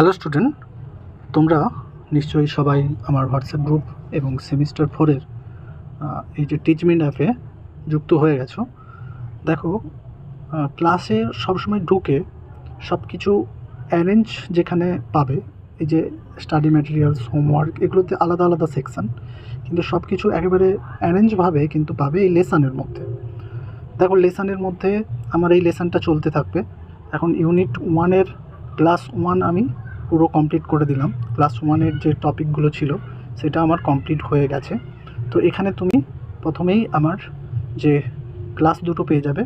Hello student তোমরা নিশ্চয়ই সবাই আমার হোয়াটসঅ্যাপ গ্রুপ এবং সেমিস্টার ফোরের এই যে টিচমিন অ্যাপে যুক্ত হয়ে গেছো। দেখো ক্লাসে সবসময় ঢুকে সব কিছু অ্যারেঞ্জ যেখানে পাবে, এই যে স্টাডি ম্যাটেরিয়ালস হোমওয়ার্ক এগুলোতে আলাদা আলাদা সেকশন কিন্তু সব কিছু একেবারে অ্যারেঞ্জভাবে কিন্তু পাবে এই লেসানের মধ্যে। দেখো লেসানের মধ্যে আমার এই লেসানটা চলতে থাকবে। এখন ইউনিট ওয়ানের ক্লাস ওয়ান আমি পুরো কমপ্লিট করে দিলাম। ক্লাস ওয়ানের যে টপিকগুলো ছিল, সেটা আমার কমপ্লিট হয়ে গেছে। তো এখানে তুমি প্রথমেই আমার যে ক্লাস দুটো পেয়ে যাবে।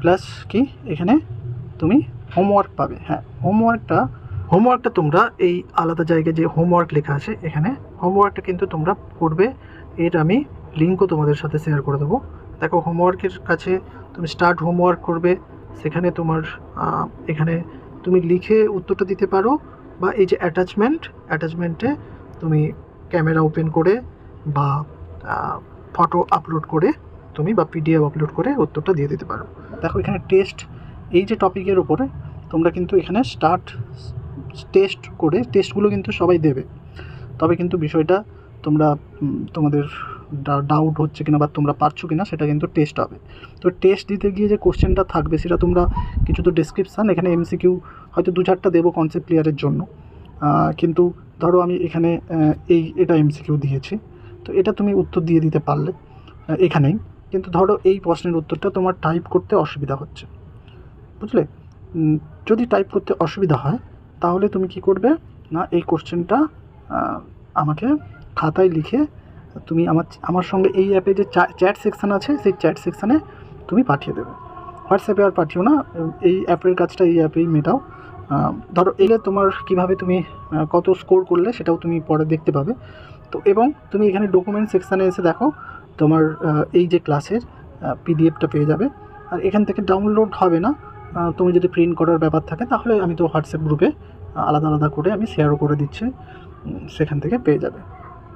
প্লাস কি? এখানে তুমি হোমওয়ার্ক পাবে। হ্যাঁ হোমওয়ার্কটা হোমওয়ার্কটা তোমরা এই আলাদা জায়গায় যে হোমওয়ার্ক লেখা আছে, এখানে হোমওয়ার্কটা কিন্তু তোমরা করবে এর আমি লিঙ্কও তোমাদের সাথে শেয়ার করে দেবো। দেখো হোমওয়ার্কের কাছে তুমি স্টার্ট হোমওয়ার্ক করবে। সেখানে তোমার এখানে তুমি লিখে উত্তরটা দিতে পারো বা এই যে অ্যাটাচমেন্ট অ্যাটাচমেন্টে তুমি ক্যামেরা ওপেন করে বা ফটো আপলোড করে তুমি বা পিডিএফ আপলোড করে উত্তরটা দিয়ে দিতে পারো। দেখো এখানে টেস্ট এই যে টপিকের ওপরে তোমরা কিন্তু এখানে স্টার্ট টেস্ট করে টেস্টগুলো কিন্তু সবাই দেবে। তবে কিন্তু বিষয়টা তোমরা তোমাদের ডাউট হচ্ছে কিনা বা তোমরা পারছ কিনা, সেটা কিন্তু টেস্ট হবে। তো টেস্ট দিতে গিয়ে যে কোশ্চেনটা থাকবে, সেটা তোমরা কিছু তো ডেসক্রিপশান এখানে এমসিকিউ হয়তো দু চারটা দেবো কনসেপ্ট ক্লিয়ারের জন্য। কিন্তু ধরো আমি এখানে এই, এটা এমসিকিউ দিয়েছি। তো এটা তুমি উত্তর দিয়ে দিতে পারলে এখানেই। কিন্তু ধরো এই প্রশ্নের উত্তরটা তোমার টাইপ করতে অসুবিধা হচ্ছে। বুঝলে? যদি টাইপ করতে অসুবিধা হয়, তাহলে তুমি কি করবে? না, এই কোশ্চেনটা আমাকে খাতায় লিখে তুমি আমার আমার সঙ্গে এই অ্যাপে যে চ্যাট সেকশান আছে, সেই চ্যাট সেকশানে তুমি পাঠিয়ে দেবে। হোয়াটসঅ্যাপে আর পাঠিও না, এই অ্যাপের কাজটা এই অ্যাপেই মেটাও। ধরো এলে তোমার কীভাবে তুমি কত স্কোর করলে সেটাও তুমি পরে দেখতে পাবে। তো এবং তুমি এখানে ডকুমেন্ট সেকশানে এসে দেখো, তোমার এই যে ক্লাসের পিডিএফটা পেয়ে যাবে। আর এখান থেকে ডাউনলোড হবে না তুমি যদি প্রিন্ট করার ব্যাপার থাকে, তাহলে আমি তো হোয়াটসঅ্যাপ গ্রুপে আলাদা আলাদা করে আমি শেয়ারও করে দিচ্ছি সেখান থেকে পেয়ে যাবে।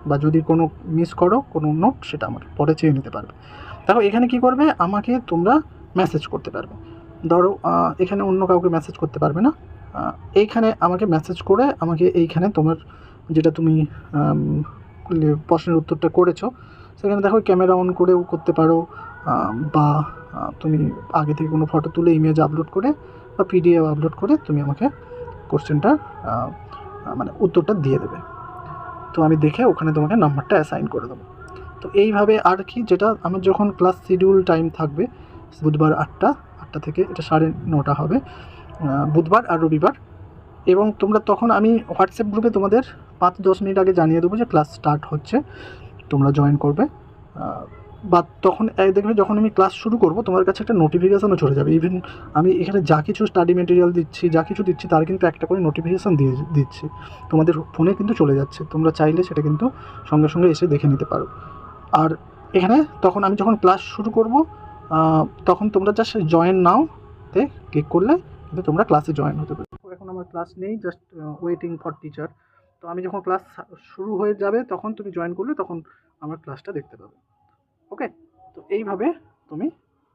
বা যদি কোনো মিস করো, কোনো নোট সেটা আমার পরে চেয়ে নিতে পারবে। দেখো, এখানে কি করবে? আমাকে তোমরা মেসেজ করতে পারবে। ধরো এখানে অন্য কাউকে মেসেজ করতে পারবে না। এইখানে আমাকে মেসেজ করে আমাকে এইখানে তোমার যেটা তুমি প্রশ্নের উত্তরটা করেছ, সেখানে দেখো ক্যামেরা অন করেও করতে পারো। বা তুমি আগে থেকে কোনো ফটো তুলে ইমেজ আপলোড করে বা পিডিএফ আপলোড করে তুমি আমাকে কোশ্চেনটা মানে উত্তরটা দিয়ে দেবে। তো আমি দেখে ওখানে তোমাকে নাম্বারটা অ্যাসাইন করে দেবো। তো এইভাবে আর কি যেটা আমার যখন ক্লাস শিডিউল টাইম থাকবে, বুধবার আটটা আটটা থেকে এটা সাড়ে নটা হবে বুধবার আর রবিবার। এবং তোমরা তখন আমি হোয়াটসঅ্যাপ গ্রুপে তোমাদের পাঁচ দশ মিনিট আগে জানিয়ে দেবো যে ক্লাস স্টার্ট হচ্ছে, তোমরা জয়েন করবে। বা তখন দেখবে যখন আমি ক্লাস শুরু করব, তোমার কাছে একটা নোটিফিকেশানও চলে যাবে। ইভেন আমি এখানে যা কিছু স্টাডি মেটেরিয়াল দিচ্ছি, যা কিছু দিচ্ছি, তার কিন্তু একটা করে নোটিফিকেশান দিয়ে দিচ্ছি। তোমাদের ফোনে কিন্তু চলে যাচ্ছে। তোমরা চাইলে সেটা কিন্তু সঙ্গে সঙ্গে এসে দেখে নিতে পারো। আর এখানে তখন আমি যখন ক্লাস শুরু করব তখন তোমরা জাস্ট জয়েন নাও তে ক্লিক করলে কিন্তু তোমরা ক্লাসে জয়েন হতে পারবে। এখন আমার ক্লাস নেই জাস্ট ওয়েটিং ফর টিচার তো আমি যখন ক্লাস শুরু হয়ে যাবে, তখন তুমি জয়েন করলে, তখন আমার ক্লাসটা দেখতে পাবে। তো এইভাবে তুমি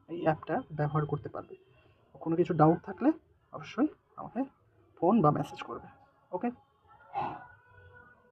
এই অ্যাপটা ব্যবহার করতে পারবে। কোনো কিছু ডাউট থাকলে অবশ্যই আমাকে ফোন বা মেসেজ করবে।